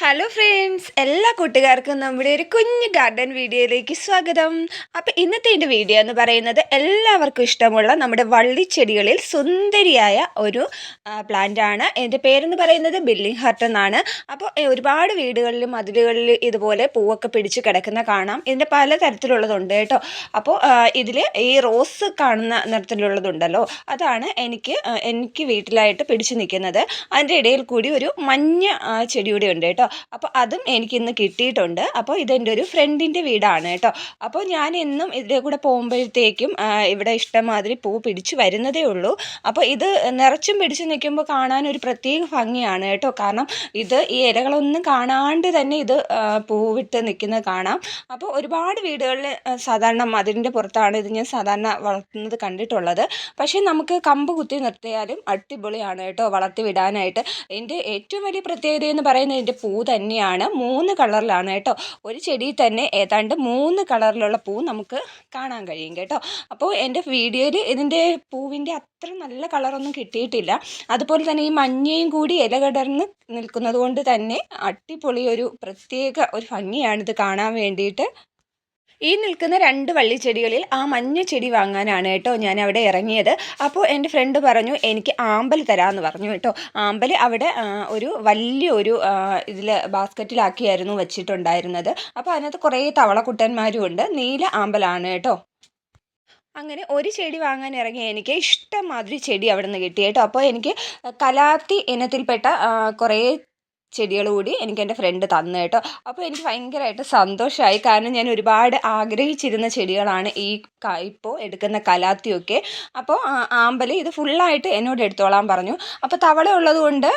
Hello friends എല്ലാ കൂട്ടുകാർക്കും നമ്മുടെ ഒരു കുഞ്ഞു ഗാർഡൻ വീഡിയോയിലേക്ക് സ്വാഗതം. അപ്പോൾ ഇന്നത്തെ എന്റെ വീഡിയോ എന്ന് പറയുന്നത് എല്ലാവർക്കും ഇഷ്ടമുള്ള നമ്മുടെ വള്ളിച്ചെടികളിൽ സുന്ദരിയായ ഒരു പ്ലാന്റ് ആണ്. എന്റെ പേരെന്ന് പറയുന്നത് ബില്ലിംഗ് ഹർട്ട് എന്നാണ്. അപ്പോൾ ഒരുപാട് വീടുകളിലും മതിലുകളിൽ ഇതുപോലെ പൂവൊക്കെ പിടിച്ച് കിടക്കുന്ന കാണാം. ഇതിന്റെ പല തരത്തിലുള്ളതുണ്ട് കേട്ടോ. അപ്പോൾ ഇതിൽ ഈ റോസ് കാണുന്ന നിറത്തിലുള്ളതുണ്ടല്ലോ. അതാണ് എനിക്ക് എനിക്ക് വീട്ടിലായിട്ട് പിടിച്ചു നിൽക്കുന്നത്. അതിന്റെ ഇടയിൽ കൂടി ഒരു മഞ്ഞ ചെടിയുടെ ഉണ്ട് കേട്ടോ. അപ്പോൾ അതും എനിക്കിന്ന് കിട്ടിയിട്ടുണ്ട്. അപ്പോൾ ഇതെന്റെ ഒരു ഫ്രണ്ടിന്റെ വീടാണ് കേട്ടോ. അപ്പോൾ ഞാൻ എന്നും ഇതിന്റെ കൂടെ പോകുമ്പോഴത്തേക്കും ഇവിടെ ഇഷ്ടംമാതിരി പൂ പിടിച്ച് വരുന്നതേ ഉള്ളൂ. അപ്പോൾ ഇത് നിറച്ചും പിടിച്ച് നിൽക്കുമ്പോൾ കാണാൻ ഒരു പ്രത്യേക ഭംഗിയാണ് കേട്ടോ. കാരണം ഇത് ഈ ഇലകളൊന്നും കാണാണ്ട് തന്നെ ഇത് പൂവിട്ട് നിൽക്കുന്നത് കാണാം. അപ്പോൾ ഒരുപാട് വീടുകളിൽ സാധാരണ മതിലിന്റെ പുറത്താണ് ഇത് ഞാൻ സാധാരണ വളർത്തുന്നത് കണ്ടിട്ടുള്ളത്. പക്ഷേ നമുക്ക് കമ്പ് കുത്തി നിർത്തിയാലും അടിപൊളിയാണ് കേട്ടോ വളർത്തി വിടാനായിട്ട്. എന്റെ ഏറ്റവും വലിയ പ്രത്യേകത എന്ന് പറയുന്നത് ഇതിന്റെ പൂ തന്നെയാണ്. മൂന്ന് കളറിലാണ് കേട്ടോ. ഒരു ചെടിയിൽ തന്നെ ഏതാണ്ട് മൂന്ന് കളറിലുള്ള പൂ നമുക്ക് കാണാൻ കഴിയും കേട്ടോ. അപ്പോൾ എന്റെ വീഡിയോയിൽ ഇതിന്റെ പൂവിന്റെ അത്ര നല്ല കളറൊന്നും കിട്ടിയിട്ടില്ല. അതുപോലെ തന്നെ ഈ മഞ്ഞയും കൂടി ഇലകടർന്ന് നിൽക്കുന്നത് കൊണ്ട് തന്നെ അടിപൊളി ഒരു പ്രത്യേക ഒരു ഭംഗിയാണിത് കാണാൻ വേണ്ടിയിട്ട്. ഈ നിൽക്കുന്ന രണ്ട് വള്ളിച്ചെടികളിൽ ആ മഞ്ഞ ചെടി വാങ്ങാനാണ് കേട്ടോ ഞാൻ അവിടെ ഇറങ്ങിയത്. അപ്പോൾ എന്റെ ഫ്രണ്ട് പറഞ്ഞു എനിക്ക് ആമ്പൽ തരാമെന്ന് പറഞ്ഞു കേട്ടോ. ആമ്പൽ അവിടെ ഒരു വലിയൊരു ഇതിൽ ബാസ്ക്കറ്റിലാക്കിയായിരുന്നു വെച്ചിട്ടുണ്ടായിരുന്നത്. അപ്പോൾ അതിനകത്ത് കുറേ തവളക്കുട്ടന്മാരും ഉണ്ട്. നീല ആമ്പലാണ് കേട്ടോ. അങ്ങനെ ഒരു ചെടി വാങ്ങാൻ ഇറങ്ങിയ എനിക്ക് ഇഷ്ടം മാതിരി ചെടി അവിടെ നിന്ന് കിട്ടി കേട്ടോ. അപ്പോൾ എനിക്ക് കലാത്തി ഇനത്തിൽപ്പെട്ട കുറേ ചെടികൾ കൂടി എനിക്ക് എന്റെ ഫ്രണ്ട് തന്നു കേട്ടോ. അപ്പോൾ എനിക്ക് ഭയങ്കരമായിട്ട് സന്തോഷമായി കാരണം ഞാൻ ഒരുപാട് ആഗ്രഹിച്ചിരുന്ന ചെടികളാണ് ഈ ഇപ്പോൾ എടുക്കുന്ന കലാത്തിയൊക്കെ. അപ്പോൾ ആമ്പൽ ഇത് ഫുള്ളായിട്ട് എന്നോട് എടുത്തോളാൻ പറഞ്ഞു. അപ്പോൾ തവള ഉള്ളതുകൊണ്ട്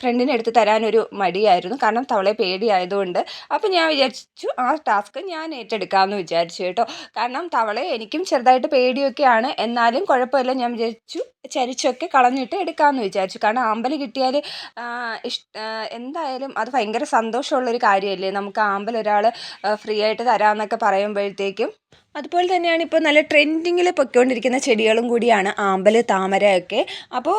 ഫ്രണ്ടിന് എടുത്ത് തരാനൊരു മടിയായിരുന്നു. കാരണം തവളെ പേടിയായതുകൊണ്ട്. അപ്പോൾ ഞാൻ വിചാരിച്ചു ആ ടാസ്ക് ഞാൻ ഏറ്റെടുക്കാമെന്ന് വിചാരിച്ചു കേട്ടോ. കാരണം തവളെ എനിക്കും ചെറുതായിട്ട് പേടിയൊക്കെയാണ്. എന്നാലും കുഴപ്പമില്ല. ഞാൻ വിചാരിച്ചു ചരിച്ചൊക്കെ കളഞ്ഞിട്ട് എടുക്കാമെന്ന് വിചാരിച്ചു. കാരണം ആമ്പൽ കിട്ടിയാൽ ഇഷ്ട എന്തായാലും അത് ഭയങ്കര സന്തോഷമുള്ളൊരു കാര്യമല്ലേ നമുക്ക് ആമ്പൽ ഒരാൾ ഫ്രീ ആയിട്ട് തരാമെന്നൊക്കെ പറയുമ്പോഴത്തേക്കും അതുപോലെ തന്നെയാണ് ഇപ്പോൾ നല്ല ട്രെൻഡിങ്ങിൽ പൊയ്ക്കൊണ്ടിരിക്കുന്ന ചെടികളും കൂടിയാണ് ആമ്പൽ താമരയൊക്കെ അപ്പോൾ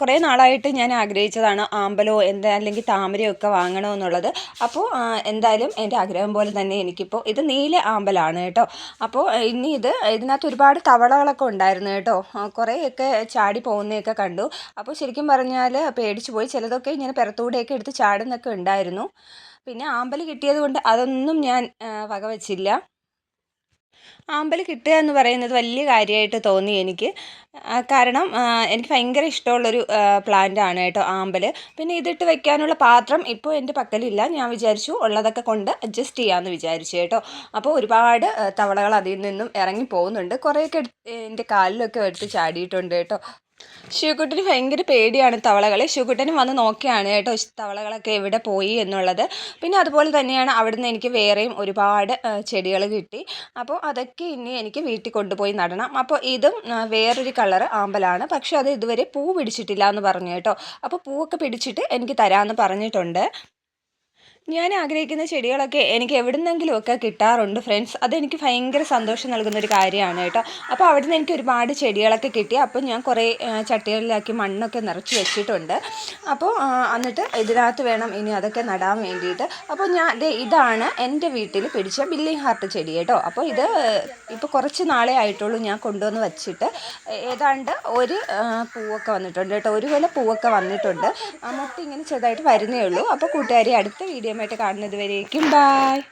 കുറേ നാളായിട്ട് ഞാൻ ആഗ്രഹിച്ചതാണ് ആമ്പലോ എന്താ അല്ലെങ്കിൽ താമരയോ ഒക്കെ വാങ്ങണമെന്നുള്ളത് അപ്പോൾ എന്തായാലും എന്റെ ആഗ്രഹം പോലെ തന്നെ എനിക്കിപ്പോൾ ഇത് നീല ആമ്പലാണ് കേട്ടോ. അപ്പോൾ ഇനി ഇത് ഇതിനകത്ത് ഒരുപാട് തവളകളൊക്കെ ഉണ്ടായിരുന്നു കേട്ടോ. കുറേയൊക്കെ ചാടി പോകുന്നതൊക്കെ കണ്ടു. അപ്പോൾ ശരിക്കും പറഞ്ഞാൽ പേടിച്ചു പോയി. ചിലതൊക്കെ ഇങ്ങനെ പിറത്തൂടെയൊക്കെ എടുത്ത് ചാടുന്നൊക്കെ ഉണ്ടായിരുന്നു. പിന്നെ ആമ്പൽ കിട്ടിയത് കൊണ്ട് അതൊന്നും ഞാൻ വകവച്ചില്ല. ആമ്പൽ കിട്ടുക എന്ന് പറയുന്നത് വലിയ കാര്യമായിട്ട് തോന്നി എനിക്ക്. കാരണം എനിക്ക് ഭയങ്കര ഇഷ്ടമുള്ളൊരു പ്ലാന്റ് ആണ് കേട്ടോ ആമ്പൽ പിന്നെ ഇതിട്ട് വെക്കാനുള്ള പാത്രം ഇപ്പോൾ എന്റെ പക്കലില്ല. ഞാൻ വിചാരിച്ചു ഉള്ളതൊക്കെ കൊണ്ട് അഡ്ജസ്റ്റ് ചെയ്യാമെന്ന് വിചാരിച്ചു കേട്ടോ. അപ്പോൾ ഒരുപാട് തവളകൾ അതിൽ നിന്നും ഇറങ്ങി പോകുന്നുണ്ട്. കുറേയൊക്കെ എന്റെ കാലിലൊക്കെ എടുത്ത് ചാടിയിട്ടുണ്ട് കേട്ടോ. ശിവക്കുട്ടന് ഭയങ്കര പേടിയാണ് തവളകളെ. ശിവകുട്ടനും വന്ന് നോക്കിയാണ് കേട്ടോ തവളകളൊക്കെ എവിടെ പോയി എന്നുള്ളത്. പിന്നെ അതുപോലെ തന്നെയാണ് അവിടുന്ന് എനിക്ക് വേറെയും ഒരുപാട് ചെടികൾ കിട്ടി. അപ്പോൾ അതൊക്കെ ഇനി എനിക്ക് വീട്ടിൽ കൊണ്ടുപോയി നടണം. അപ്പോൾ ഇതും വേറൊരു കളർ ആമ്പലാണ്. പക്ഷേ അത് ഇതുവരെ പൂ പിടിച്ചിട്ടില്ല എന്ന് പറഞ്ഞു കേട്ടോ. അപ്പോൾ പൂവൊക്കെ പിടിച്ചിട്ട് എനിക്ക് തരാമെന്ന് പറഞ്ഞിട്ടുണ്ട്. ഞാൻ ആഗ്രഹിക്കുന്ന ചെടികളൊക്കെ എനിക്ക് എവിടുന്നെങ്കിലുമൊക്കെ കിട്ടാറുണ്ട് ഫ്രണ്ട്സ് അതെനിക്ക് ഭയങ്കര സന്തോഷം നൽകുന്ന ഒരു കാര്യമാണ് കേട്ടോ. അപ്പോൾ അവിടെ നിന്ന് എനിക്ക് ഒരുപാട് ചെടികളൊക്കെ കിട്ടി. അപ്പോൾ ഞാൻ കുറേ ചട്ടികളിലാക്കി മണ്ണൊക്കെ നിറച്ച് വെച്ചിട്ടുണ്ട്. അപ്പോൾ എന്നിട്ട് ഇതിനകത്ത് വേണം ഇനി അതൊക്കെ നടാൻ വേണ്ടിയിട്ട്. അപ്പോൾ ഞാൻ ഇതാണ് എന്റെ വീട്ടിൽ പിടിച്ച ബില്ലിംഗ് ഹാർട്ട് ചെടി കേട്ടോ. അപ്പോൾ ഇത് ഇപ്പോൾ കുറച്ച് നാളേ ആയിട്ടുള്ളൂ ഞാൻ കൊണ്ടുവന്ന് വച്ചിട്ട്. ഏതാണ്ട് ഒരു പൂവൊക്കെ വന്നിട്ടുണ്ട് കേട്ടോ. ഒരു കൊല പൂവൊക്കെ വന്നിട്ടുണ്ട്. മുട്ട ഇങ്ങനെ ചെറുതായിട്ട് വരുന്നേ ഉള്ളൂ. അപ്പോൾ കൂട്ടുകാരി അടുത്ത വീഡിയോ കാണുന്നത് വരേക്കും. ബായ്